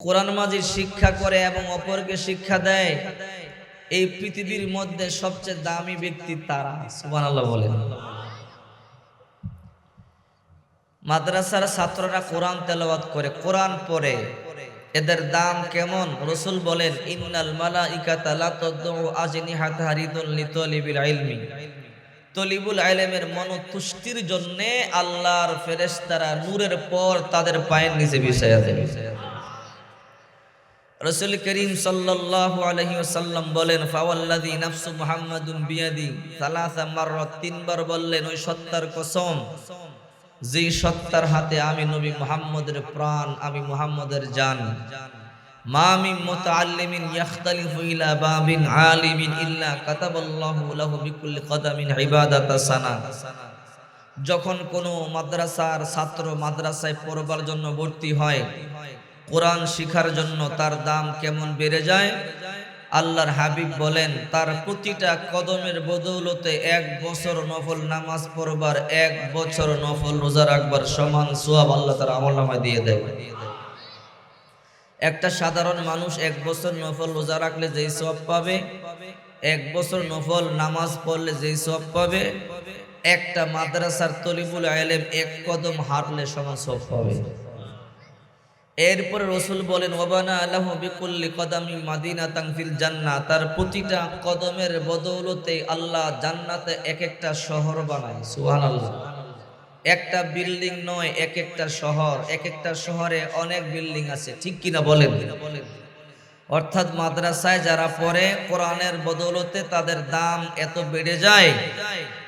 কোরআন মাজির শিক্ষা করে এবং অপরকে শিক্ষা দেয়, এই পৃথিবীর মধ্যে সবচেয়ে দামি ব্যক্তি তারা, সুবহানাল্লাহ বলেন। মাদ্রাসার ছাত্ররা কোরআন তেলাওয়াত করে, কোরআন পড়ে। এদের দাম কেমন? রসুল বলেন, ইন্নাল মালাইকাতা লা তাদউ আজনিহাতা হারিদুল লিতালিবিল ইলমি। তলিবুল আইলেমের মনতুষ্টির জন্য আল্লাহর ফেরেশতারা নূরের পর তাদের পায়ের নিচে বিষয় দেবে রসুল করিম সাল্লাল্লাহু আলাইহি ওয়াসাল্লাম বলেন, ফাওয়াল্লাযী নাফসু মুহাম্মাদুন বিয়াদি সালাসা মাররাত। তিনবার বললেন, ওই সত্তার কসম, যে সত্তার হাতে আমি নবী মুহাম্মদের প্রাণ, আমি মুহাম্মদের জান। মা মিন মুতাআল্লিমিন ইয়াখতালিফু ইলা বাবিন আলিমিন ইল্লা কাতাবাল্লাহু লাহু বিকুল্লি কদামিন ইবাদাতা সানা। যখন কোনো মাদ্রাসার ছাত্র মাদ্রাসায় পড়বার জন্য ভর্তি হয় কোরআন শিখার জন্য তার দাম কেমন বেড়ে যায়? আল্লাহর হাবিব বলেন, তার প্রতিটা কদমের বদৌলতে এক বছর নফল নামাজ পড়বার, এক বছর নফল রোজা রাখবার সমান সোয়াব আল্লাহ তার আমল নামায় দিয়ে দেয়। একটা সাধারণ মানুষ এক বছর নফল রোজা রাখলে যেই সব পাবে, এক বছর নফল নামাজ পড়লে যেই সব পাবে, একটা মাদ্রাসার তলিবুল আলেম এক কদম হাঁটলে সমান সব পাবে। এরপরে রসুল বলেন ওবানা আল্লাহ বিকুল্লি কদামি মাদিনা তাংফিল জান্না তার প্রতিটা কদমের বদৌলতে আল্লাহ জান্নাতে এক একটা শহর বানায় সুহান আল্লাহ একটা বিল্ডিং নয় এক একটা শহর। এক একটা শহরে অনেক বিল্ডিং আছে, ঠিক কিনা বলেন? অর্থাৎ মাদ্রাসায় যারা পড়ে, কোরআনের বদৌলতে তাদের দাম এত বেড়ে যায়।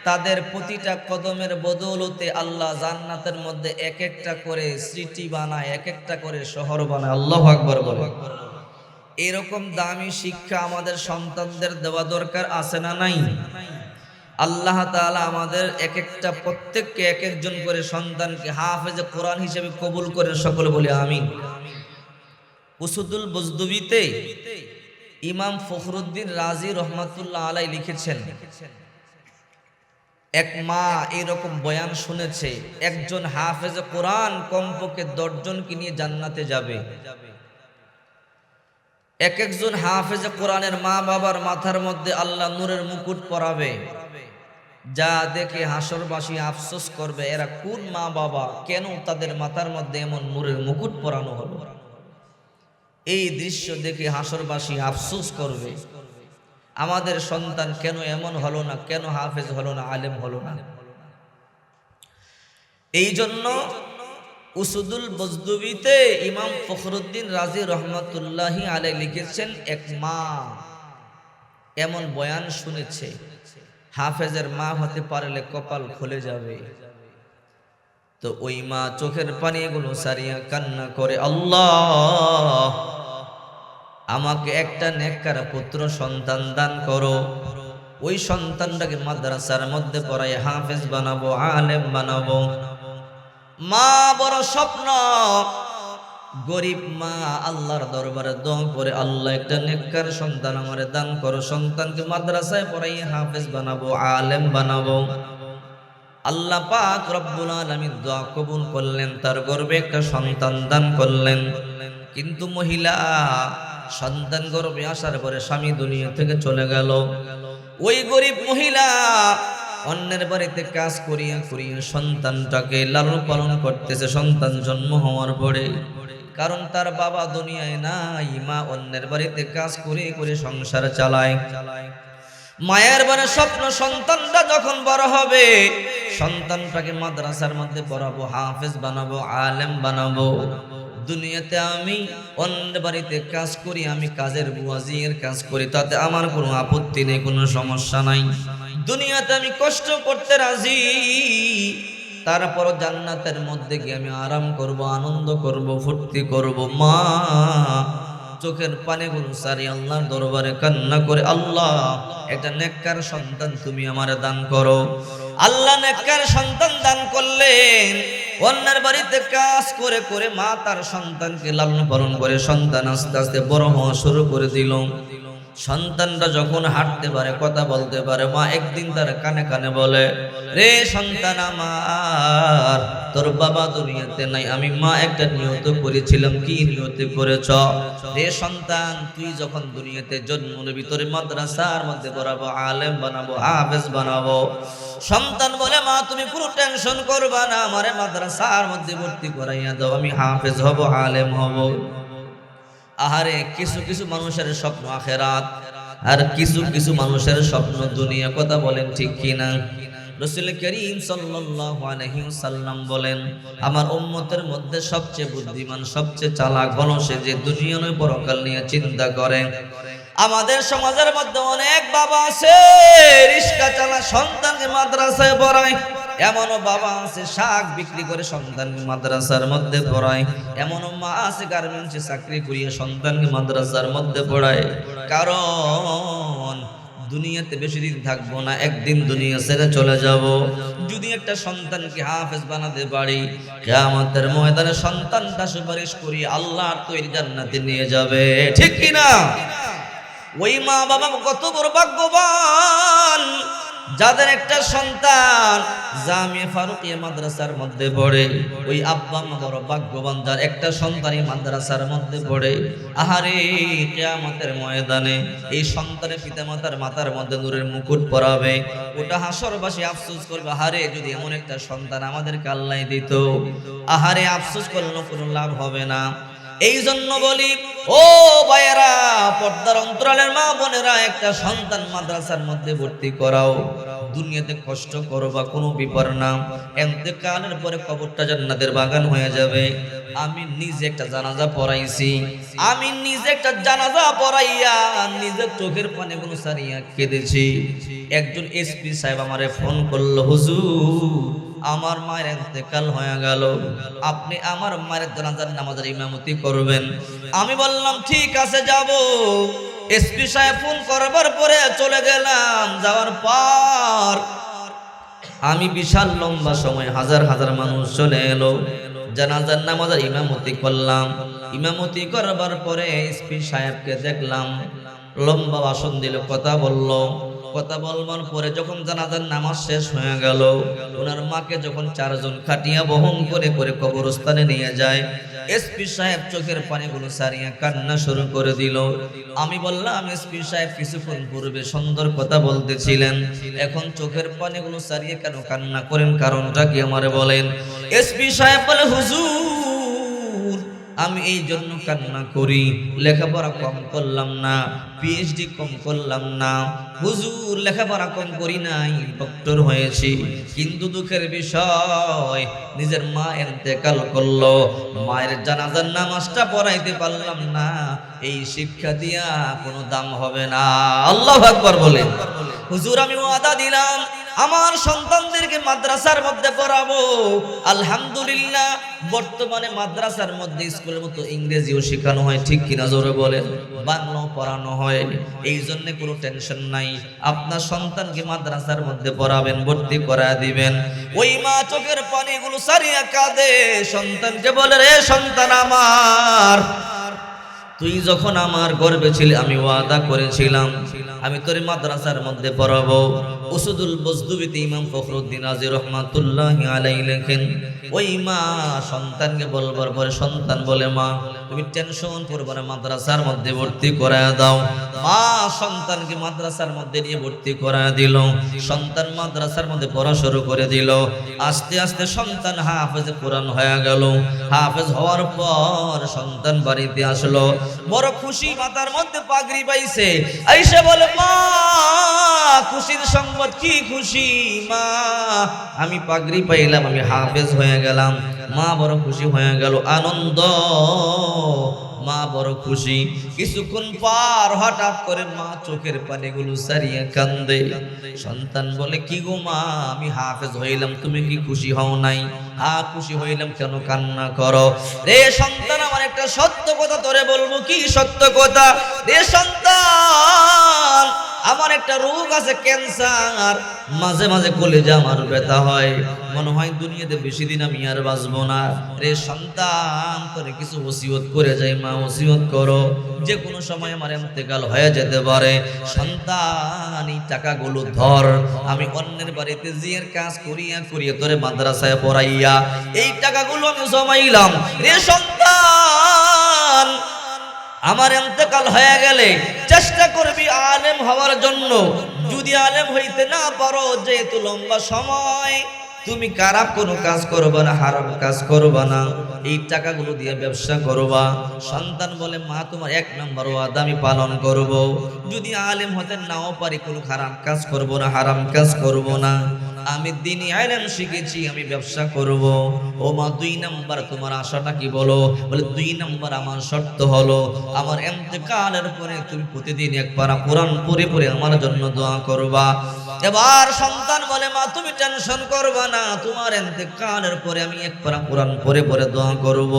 তাদের প্রতিটা কদমের বদৌলতে আল্লাহ জান্নাতের মধ্যে এক একটা করে স্মৃতি বানায়, এক একটা করে শহর বানায়। আল্লাহ আকবর বলে। এরকম দামি শিক্ষা আমাদের সন্তানদের দেওয়া দরকার আছে না নাই? আল্লাহ তাআলা আমাদের এক একটা প্রত্যেককে এক একজন করে সন্তানকে হাফেজে কোরআন হিসেবে কবুল করেন সকলে বলে আমিন। উসুদুল বজদুবিতে ইমাম ফখরুদ্দিন রাজি রহমাতুল্লাহ আলাই লিখেছেন, এক মা এরকম বয়ান শুনেছে, একজন হাফেজ কোরআন কমপক্ষে দশজনকে নিয়ে জান্নাতে যাবে। এক একজন হাফেজ কোরআনের মা বাবার মাথার মধ্যে আল্লাহ নূরের মুকুট পরাবে। যা দেখে হাসরবাসী আফসোস করবে, এরা কোন মা বাবা? কেন তাদের মাথার মধ্যে এমন নূরের মুকুট পরানো হলো? এই দৃশ্য দেখে হাসরবাসী আফসোস করবে। আমাদের সন্তান কেন এমন হলো না, কেন হাফেজ হলো না, আলেম হলো না? এই জন্য উসুদুল বজদুবিতে ইমাম ফখরুদ্দিন রাজি রহমতুল্লাহি আলে লিখেছেন, এক মা এমন বয়ান শুনেছে, হাফেজের মা হতে পারলে কপাল খুলে যাবে। তো ওই মা চোখের পানিগুলো সারিয়া কান্না করে, আল্লাহ, আমাকে একটা নেককার পুত্র সন্তান দান করো। ওই সন্তানটাকে মাদ্রাসার মধ্যে পড়াই হাফেজ বানাবো, আলেম বানাবো। মা বড় স্বপ্ন। গরিব মা আল্লাহর দরবারে দোয়া করে, আল্লাহ, একটা নেককার সন্তান আমারে দান করো। সন্তানকে মাদ্রাসায় পড়াই হাফেজ বানাবো, আলেম বানাবো। আল্লাহ পাক রব্বুল আলামিন দোয়া কবুল করলেন, তার গর্বে একটা সন্তান দান করলেন। কিন্তু মহিলা, সন্তান গর্বে আসার পরে স্বামী দুনিয়া থেকে চলে গেল। ওই গরিব মহিলা অন্যের বাড়িতে কাজ করিয়া করিয়া সন্তানটাকে লালন পালন করতেছে, সন্তান জন্ম হওয়ার পরে। কারণ তার বাবা দুনিয়ায় নাই, মা অন্যের বাড়িতে কাজ করে করে সংসার চালায়। চালায় মায়ের বনে স্বপ্ন সন্তানটা যখন বড় হবে, সন্তানটাকে মাদ্রাসার মধ্যে পড়াবো, হাফেজ বানাবো, আলেম বানাবো। দুনিয়াতে আমি অন্য বাড়িতে কাজ করি, আমি কাজের বুয়াজির কাজ করি, তাতে আমার কোনো আপত্তি নেই, কোনো সমস্যা নাই। দুনিয়াতে আমি কষ্ট করতে রাজি, তারপর জান্নাতের মধ্যে গিয়ে আমি আরাম করব, আনন্দ করব, ফুর্তি করব। মা চোখের পানে সারি আল্লাহর দরবারে কান্না করে, আল্লাহ একটা নেককার সন্তান তুমি আমার দান করো। আল্লাহ নেককার সন্তান দান করলেন। অন্যের বাড়িতে কাজ করে করে মা তার সন্তানকে লালন পালন করে সন্তান আস্তে আস্তে বড় হওয়া শুরু করে দিল। সন্তানটা যখন হাঁটতে পারে, কথা বলতে পারে, মা একদিন তার কানে কানে বলে, রে সন্তান আমার, তোর বাবা দুনিয়াতে নাই, আমি মা একটা নিয়ত করেছিলাম, কি নিয়তে করেছ? রে সন্তান, তুই যখন দুনিয়াতে জন্ম নিবি, তোর মাদ্রাসার মধ্যে পড়াবো, আলেম বানাবো, হাফেজ বানাবো। সন্তান বলে, মা, তুমি পুরো টেনশন করবা না, আমারে মাদ্রাসার মধ্যে ভর্তি করাইয়া দাও, আমি হাফেজ হব, আলেম হব। আহারে কিছু কিছু মানুষের স্বপ্ন আখেরাত, আর কিছু কিছু মানুষের স্বপ্ন দুনিয়া, কথা বলেন ঠিক কিনা? রসুল করিম সাল্লাম বলেন, আমার উম্মতের মধ্যে সবচেয়ে বুদ্ধিমান, সবচেয়ে চালাক হলো সে যে দুনিয়া নয়, পরকাল নিয়ে চিন্তা করে। আমাদের সমাজের মধ্যে অনেক বাবা আছে, রিস্কা চালা সন্তানকে মাদ্রাসায় পড়ায়। এমনও বাবা আছে, শাক বিক্রি করে সন্তানকে মাদ্রাসার মধ্যে পড়ায়। এমনও মা আছে গার্মেন্টসে চাকরি করিয়ে সন্তানকে মাদ্রাসার মধ্যে পড়ায়। কারণ, দুনিয়াতে বেশি দিন থাকব না, একদিন দুনিয়া ছেড়ে চলে যাব। যদি একটা সন্তানকে হাফেজ বানাতে পারি, কেয়ামতের ময়দানে সন্তানটা সুপারিশ করি আল্লাহর তৈরি জান্নাতে নিয়ে যাবে। ঠিক কি না ওই মা বাবা কত বড় ভাগ্যবান! যাদের একটা সন্তান জামিয়া ফারুকিয়া মাদ্রাসার মধ্যে পড়ে, ওই আব্বা মা বড় ভাগ্যবান, যার একটা সন্তানই মাদ্রাসার মধ্যে পড়ে, আহারে, কেয়ামতের ময়দানে এই সন্তানের পিতামাতার মাথার মধ্যে নূরের মুকুট পরাবে, ওটা হাসরবাসী আফসোস করবে, আহারে, যদি এমন একটা সন্তান আমাদেরকে আল্লাহ দিত, আহারে, আফসোস করলে কোনো লাভ হবে না। এই জন্য বলি, ও ভাইয়েরা, পর্দার অন্তরালের মা বোনেরা, একটা সন্তান মাদ্রাসার মধ্যে ভর্তি করাও। দুনিয়াতে কষ্ট করো বা কোনো বিপর না। এতেকালের পরে কবরটা জান্নাতের বাগান হয়ে যাবে। আমি নিজে একটা জানাজা পড়াইছি। আমি নিজে একটা জানাজা পড়াইয়া নিজের চোখের পানি গুলো সারিয়া কেঁদেছি। একজন এসপি সাহেব আমারে ফোন করল, হুজুর আমার মায়ের এতেকাল হয়ে গেল। আপনি আমার মায়ের জানাজার নামাজের ইমামতি করবেন। আমি বললাম, ঠিক আছে, যাব। এসপি সাহেব ফোন করবার পরে চলে গেলাম। যাওয়ার পর আমি বিশাল লম্বা সময় হাজার হাজার মানুষ চলে এলো। জানাজার নামাজের ইমামতি করলাম। ইমামতি করবার পরে এসপি সাহেবকে দেখলাম। লম্বা ভাষণ দিল, কথা বলল। কথা বলবার পরে যখন জানাজার নামাজ শেষ হয়ে গেল, ওনার মাকে যখন চারজন খাটিয়া বহন করে করে কবরস্থানে নিয়ে যায় এসপি সাহেব চোখের পানিগুলো সারিয়া কান্না শুরু করে দিল। আমি বললাম এসপি সাহেব কিছুক্ষণ পূর্বে সুন্দর কথা বলতেছিলেন। এখন চোখের পানিগুলো সারিয়ে কেন কান্না করেন কারণটা কি আমারে বলেন? এসপি সাহেব বলে, হুজুর আমি এই জন্য কান্না করি, লেখাপড়া কম করলাম না পিএইচডি কম করলাম না। হুজুর, লেখাপড়া কম করি নাই ডক্টর হয়েছি। কিন্তু দুঃখের বিষয়, নিজের মা এতেকাল করল। মায়ের জানাজার নামাজটা পড়াইতে পারলাম না, এই শিক্ষা দিয়া কোনো দাম হবে না। আল্লাহ আকবার বলে হুজুর, আমি ওয়াদা দিলাম আমার সন্তানদেরকে মাদ্রাসার মধ্যে পড়াবো। আলহামদুলিল্লাহ, বর্তমানে মাদ্রাসার মধ্যে স্কুলের মতো ইংরেজিও শেখানো হয়, ঠিক কিনা জোরে বলেন? বাংলাও পড়ানো হয় এই জন্য কোনো টেনশন নাই। আপনার সন্তানকে মাদ্রাসার মধ্যে পড়াবেন, ভর্তি করা দিবেন। ওই মা চোখের পানিগুলো সারিয়া কাঁদে, সন্তানকে বলে, রে সন্তান আমার তুই যখন আমার গর্বে ছিলে, আমি ওয়াদা করেছিলাম। আমি তোর মাদ্রাসার মধ্যে পড়াবো। উসুদুল বজদুবিতে ইমাম ফখরুদ্দিন আজি রহমাতুল্লাহ আলাই লেখেন, ওই মা সন্তানকে বলবার পরে সন্তান বলে, মা, তুমি টেনশন করব না, মাদ্রাসার মধ্যে ভর্তি করা দাও। মা সন্তানকে মাদ্রাসার মধ্যে নিয়ে ভর্তি করা দিল। সন্তান মাদ্রাসার মধ্যে পড়া শুরু করে দিল। আস্তে আস্তে সন্তান হাফেজ কোরআন হয়ে গেল। হাফেজ হওয়ার পর সন্তান বাড়িতে আসলো। বড় খুশি মাতার মধ্যে পাগড়ি পাইছে। আইসে বলে, মা, খুশির সংবাদ কি খুশি, মা? আমি পাগড়ি পাইলাম, আমি হাফেজ হয়ে গেলাম। মা বড় খুশি হয়ে গেল, আনন্দ। বড় খুশি। কিছুক্ষণ পার হঠাৎ করে মা চোখের পানিগুলো সারিয়ে কান্দে। সন্তান বলে, কি গো মা, আমি হাফেজ হইলাম, তুমি কি খুশি হও নাই? হা, খুশি হইলাম, কেন কান্না করো? রে সন্তান, আমার একটা সত্য কথা, তোরে বলব, কি সত্য কথা? রে সন্তান আমার একটা রোগ আছে, ক্যান্সার। মাঝে মাঝে কলেজে আমার ব্যথা হয়। মনে হয় দুনিয়াতে বেশি দিন আমি আর বাঁচবো না। রে সন্তান, তোরে কিছু ওসিয়ত করে যাই, মা, ওসিয়ত করো। যে কোনো সময় আমার এতেকাল হয়ে যেতে পারে। সন্তান, এই টাকাগুলো ধর। আমি অন্যের বাড়িতে জিয়ের কাজ করিয়া করিয়া তোরে মাদ্রাসায় পড়াইয়া এই টাকাগুলো আমি জমাইলাম। রে সন্তান আমার এতেকাল হয়ে গেলে চেষ্টা করবি আলেম হওয়ার জন্য। যদি আলেম হইতে না পারো, যেহেতু লম্বা সময়, তুমি খারাপ কোনো কাজ করবা না, হারাম কাজ করবা না। এই টাকাগুলো দিয়ে ব্যবসা করবা। সন্তান বলে, মা, তোমার এক নম্বর ওয়াদা আমি পালন করব। যদি আলেম হতে নাও পারি, কোনো খারাপ কাজ করব না, হারাম কাজ করব না। আমি দিনই আইলাম শিখেছি, আমি ব্যবসা করব। ও মা, দুই নাম্বার, তোমার আশাটা কি বলো? বলে, দুই নাম্বার আমার শর্ত হলো, আমার এমতেকালের পরে তুমি প্রতিদিন একবার কোরআন পড়ে পড়ে আমার জন্য দোয়া করবা। এবার সন্তান বলে, মা, তুমি টেনশন করবা না, তোমার এমতেকালের পরে আমি এক পারা কোরআন পরে পরে দোয়া করব।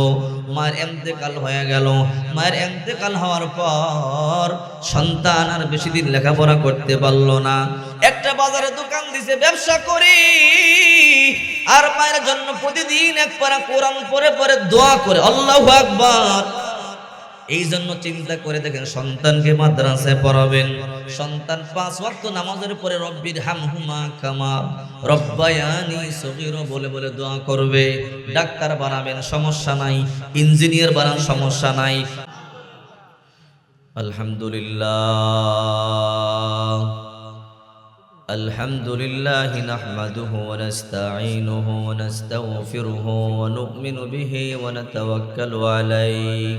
মায়ের এমতেকাল হয়ে গেল। মায়ের এমতেকাল হওয়ার পর সন্তান আর বেশি দিন লেখাপড়া করতে পারল না। একটা বাজারে দোকান দিছে, ব্যবসা করি। আর মায়ের জন্য প্রতিদিন এক পারা কোরআন পরে পরে দোয়া করে, আল্লাহু আকবার। এই জন্য চিন্তা করে দেখেন সন্তানকে মাদ্রাসায় পড়াবেন সন্তান পাঁচ ওয়াক্ত নামাজের পরে রব্বির হামহুমা কামা রব্বায়ানি সগীর বলে বলে দোয়া করবে ডাক্তার বানাবেন সমস্যা নাই ইঞ্জিনিয়ার বানান সমস্যা নাই আলহামদুলিল্লাহ الحمد لله نحمده ونستعينه ونستغفره ونؤمن به ونتوكل عليه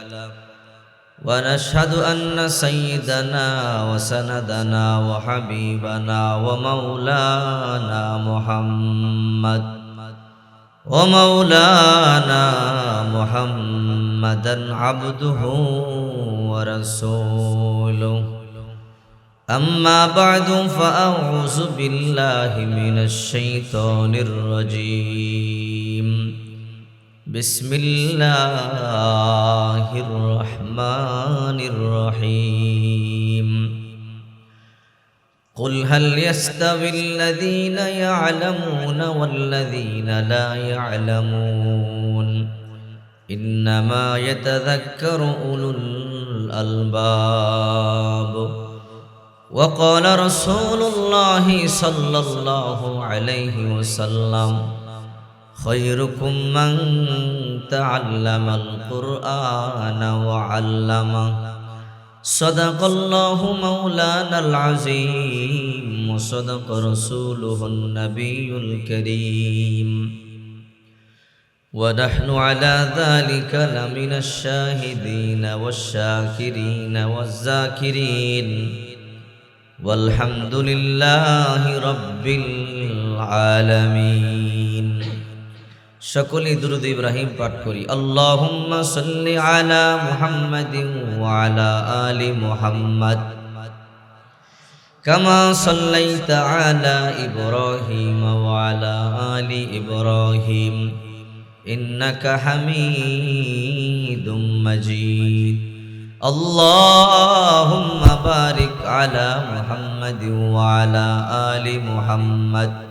ونشهد أن سيدنا وسندنا وحبيبنا ومولانا محمد ومولانا محمدا عبده ورسوله أما بعد فأعوذ بالله من الشيطان الرجيم بسم الله الرحمن الرحيم. قل هل يستوي الذين يعلمون والذين لا يعلمون؟ إنما يتذكر أولو الألباب. وقال رسول الله صلى الله عليه وسلم خيركم من تعلم القرآن وعلمه. صدق الله مولانا العظيم وصدق رسوله النبي الكريم. ونحن على ذلك لمن الشاهدين والشاكرين والذاكرين. والحمد لله رب العالمين. সকলেই দুরুদ ইব্রাহিম পাঠ করি। আল্লাহুম্মা সাল্লি আলা মুহাম্মাদিন ওয়া আলা আলি মুহাম্মাদ। কামা সাল্লাইতা আলা ইব্রাহিম ওয়া আলা আলি ইব্রাহিম। ইন্নাকা হামিদুম মাজিদ। আল্লাহুম্মা বারিক আলা মুহাম্মাদিন ওয়া আলা আলি মুহাম্মাদ।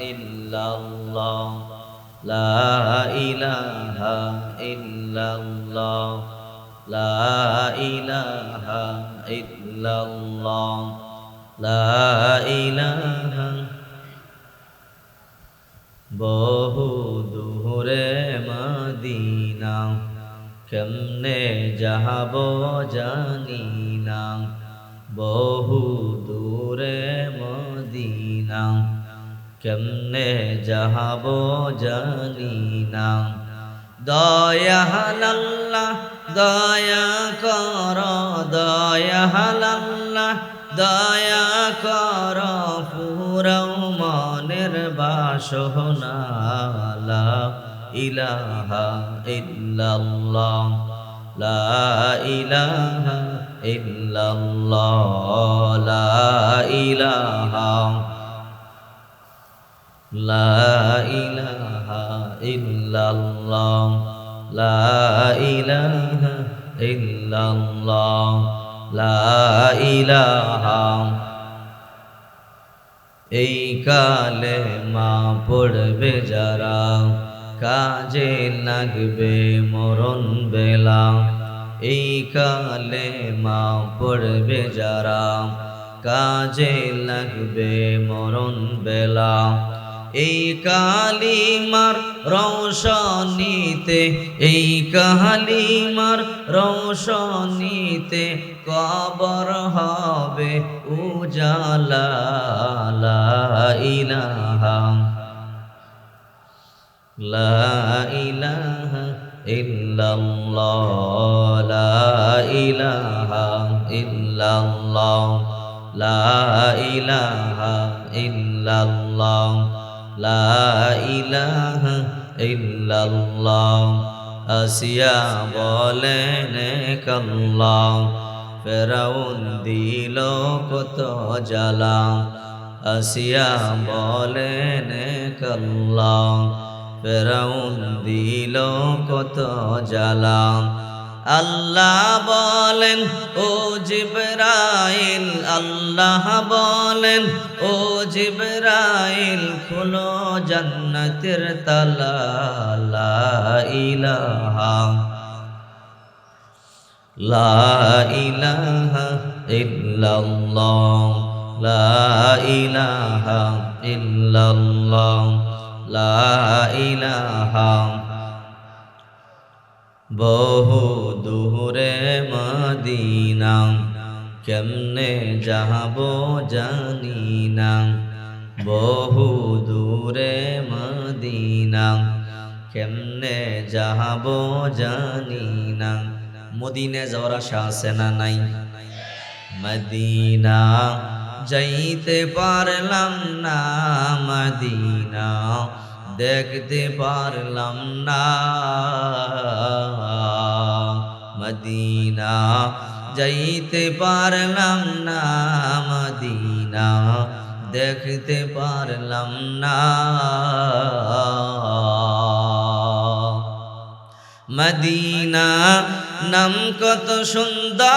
ইল্লাল্লাহ, লা ইলাহা ইল্লাল্লাহ, লা ইলাহা ইল্লাল্লাহ, লা ইলাহা বহু দূরে মদিনা, কেমনে যাহাব জানি না, বহু দূরে মদিনা। কেমনে যাহাব জানি না। দয়াল্লাহ দয়া কর দয়াল্লাহ দয়া কর পুরৌ মনের বাসনা লা ইলাহা ইল্লাল্লাহ, লা ইলাহা ইল্লাল্লাহ, লা ইলাহা লা ইলাহা ইল্লাল্লাহ, লা ইলাহা ইল্লাল্লাহ, লা ইলাহা। এই কালে মা পড়বে যারা, কাজে লাগবে মরণ বেলা। এই কালে মা পড়বে যারা, কাজে লাগবে মরণ বেলা। এই কালিমার রৌশনীতে, এই কালিমার রৌশনীতে কবর হবে উজালা ইলাহা, লা ইলাহা ইল্লাল্লাহ, লা ইলাহা লা লা ইলাহা ইল্লাল্লাহ। আসিয়া বলেন কাল্লাহ ফেরাউন দিল কত জ্বালা। আসিয়া বলেন কাল্লাহ ফেরাউন দিল কত জ্বালা। আল্লাহ বলেন, ও জিবরাইল, আল্লাহ বলেন, ও জিবরাইল, খুলো জান্নাতের তালা, লা ইলাহা লা ইলাহা ইল্লাল্লাহ, লা ইলাহা ইল্লাল্লাহ, লা ইলাহা, বহু দূরে মদিনা, কেমনে যাহব জানি না বহু দূরে মদিনা, কেমনে যাহব জানি না মদিনে যাওয়ার আশা আছে না নাই? মদিনা যাইতে পারলাম না, মদিনা দেখতে পারলাম না। মদিনা, যাইতে পারলাম না মদিনা, দেখতে পারলাম না। মদিনা নাম কত সুন্দর।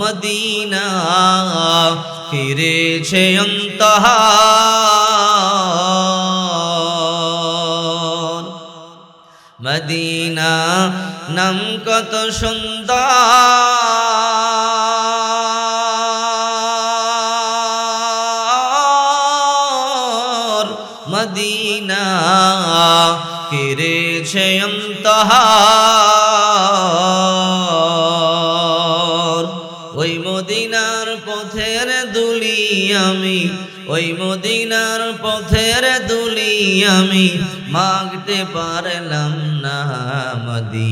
মদিনা ফিরেছে অন্তহ নাম কত সুন্দর। মদিনা ফিরেছে অন্তহার। ওই মদিনার পথের দুলি আমি, ওই মদিনার পথের দুলি আমি, মাগতে পারলাম না মদিনা।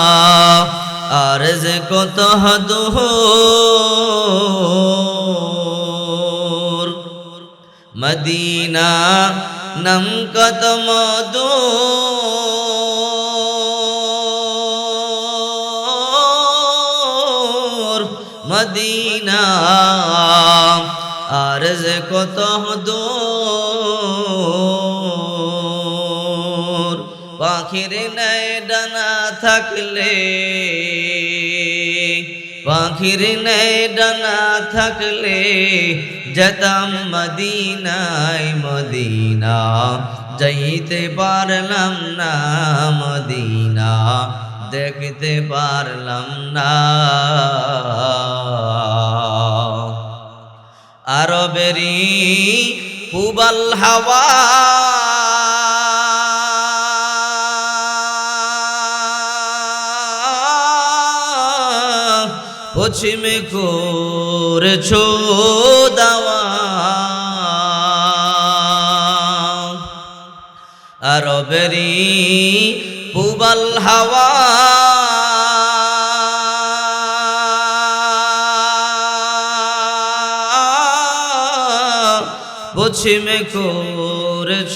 আর যে কত হদূর মদিনা নম কত মদূর। মদিনা আর যে কত দূর পাখির নাই ডানা থাকলে পাখির নাই ডানা থাকলে যেতাম মদিনায়, মদিনা যাইতে পারলাম না, মদিনা দেখতে পারলাম না। আরবেরি পুবাল হাওয়া পশ্চিমে করেছ দাওয়া। আরবেরি পুবাল হাওয়া। পশ্চিমে করেছ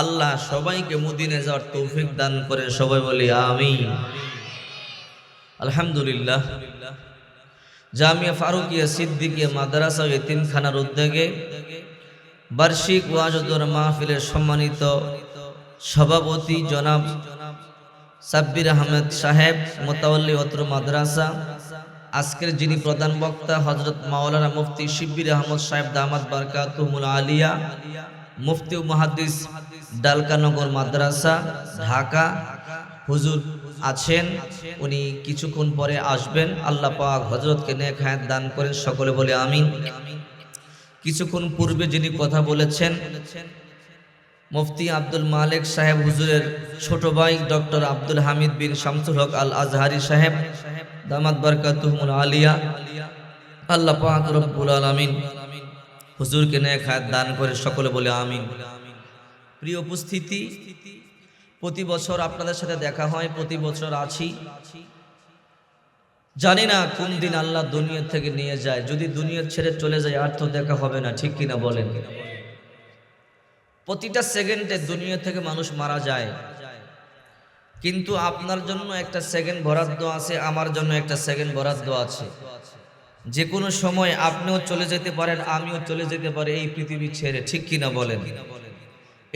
আল্লাহ সবাইকে মদিনে যাওয়ার তৌফিক দান করে সবাই বলি আমি আলহামদুলিল্লাহ। জামিয়া ফারুকিয়া সিদ্দিকিয়া মাদ্রাসা ও এতিমখানার উদ্যোগে বার্ষিক ওয়াজুদুর মাহফিলের সম্মানিত সভাপতি জনাব সাব্বির আহমেদ সাহেব মোতাল্লি অত্র মাদ্রাসা, আজকের যিনি প্রধান বক্তা হজরত মাওলানা মুফতি শিব্বির আহমদ সাহেব দামাদ বারকাতুমুল আলিয়া, মুফতি ও মুহাদ্দিস ডালকানগর মাদ্রাসা, ঢাকা। হুজুর আছেন, উনি কিছুক্ষণ পরে আসবেন। আল্লাহ পাক হজরতকে নেক হায়াত দান করেন, সকলে বলে আমিন। কিছুক্ষণ পূর্বে যিনি কথা বলেছেন, মুফতি আব্দুল মালিক সাহেব, হুজুরের ছোট ভাই ডক্টর আব্দুল হামিদ বিন শামসুল হক আল আজহারি সাহেব, দামাত বরকাতুহমুল আলিয়া। আল্লাহ পাক রব্বুল আলামিন হুজুরকে নেক হায়াত দান করে, সকলে বলে আমিন। প্রিয় উপস্থিতি, প্রতি বছর আপনাদের সাথে দেখা হয়, প্রতি বছর আছি। জানি না কোন দিন আল্লাহ দুনিয়া থেকে নিয়ে যায়, যদি দুনিয়ার ছেড়ে চলে যায়, আর তো দেখা হবে না, ঠিক কিনা বলেন? প্রতিটা সেকেন্ডে দুনিয়া থেকে মানুষ মারা যায়। কিন্তু আপনার জন্য একটা সেকেন্ড বরাদ্দ আছে, আমার জন্য একটা সেকেন্ড বরাদ্দ আছে। যে কোনো সময় আপনিও চলে যেতে পারেন, আমিও চলে যেতে পারি, এই পৃথিবী ছেড়ে, ঠিক কিনা বলেন?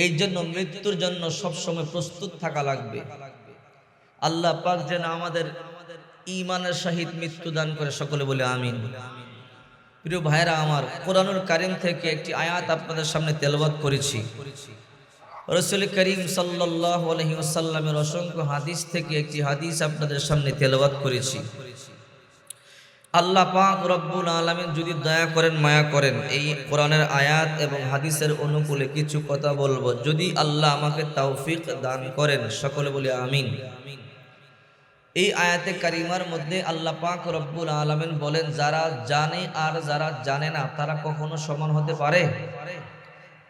এই জন্য মৃত্যুর জন্য সব সময় প্রস্তুত থাকা লাগবে। আল্লাহ পাক যেন আমাদের ইমানের সহিত মৃত্যু দান করে সকলে বলে আমিন। প্রিয় ভাইরা আমার কোরআনুল কারিম থেকে একটি আয়াত আপনাদের সামনে তেলবাদ করেছি। রসুল করিম সাল্লাহ আলহিউসাল্লামের অসংখ্য হাদিস থেকে একটি হাদিস আপনাদের সামনে তেলবাদ করেছি। আল্লাহ পাক রব্বুল আলমিন যদি দয়া করেন, মায়া করেন, এই কোরআনের আয়াত এবং হাদিসের অনুকূলে কিছু কথা বলব। যদি আল্লাহ আমাকে তৌফিক দান করেন, সকলে বলে আমিন। এই আয়াতে কারিমার মধ্যে আল্লাহ পাক রব্বুল আলমিন বলেন, যারা জানে আর যারা জানে না, তারা কখনো সমান হতে পারে?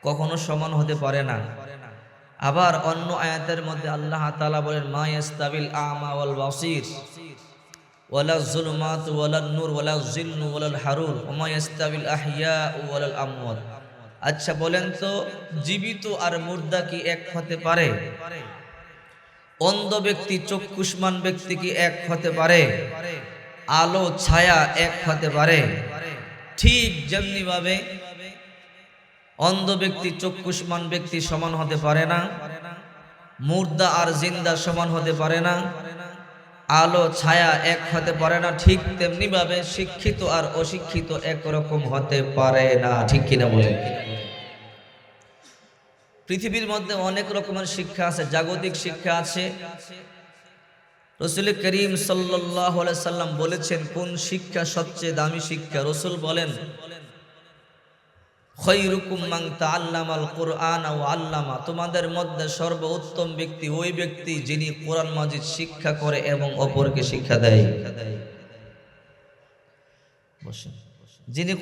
কখনো সমান হতে পারে না। আবার অন্য আয়াতের মধ্যে আল্লাহ তালা বলেন, মা ইস্তাবিল আমা ওয়াল বাসির। ওয়ালা ওয়ালা ওয়ালা আচ্ছা বলেন তো, জীবিত আর মুর্দা কি এক হতে পারে? অন্ধ ব্যক্তি, চক্ষুষ্মান ব্যক্তি কি এক হতে পারে? আলো, ছায়া এক হতে পারে? ঠিক যেমনি ভাবে অন্ধ ব্যক্তি, চক্ষুষ্মান ব্যক্তি সমান হতে পারে না, মুর্দা আর জিন্দা সমান হতে পারে না আলো, ছায়া এক হতে পারে না, ঠিক তেমনি ভাবে শিক্ষিত আর অশিক্ষিত একরকম হতে পারে না, ঠিক কিনা বলে পৃথিবীর মধ্যে অনেক রকমের শিক্ষা আছে, জাগতিক শিক্ষা আছে। রসুল করিম সাল্লাহ সাল্লাম বলেছেন, কোন শিক্ষা সবচেয়ে দামি শিক্ষা? রসুল বলেন খৈরুকুম মাংতা আল্লামাল কোরআন ও আল্লামা। তোমাদের মধ্যে সর্ব উত্তম ব্যক্তি ওই ব্যক্তি যিনি কোরআন মাজিদ শিক্ষা করে এবং অপরকে শিক্ষা দেয়। যিনি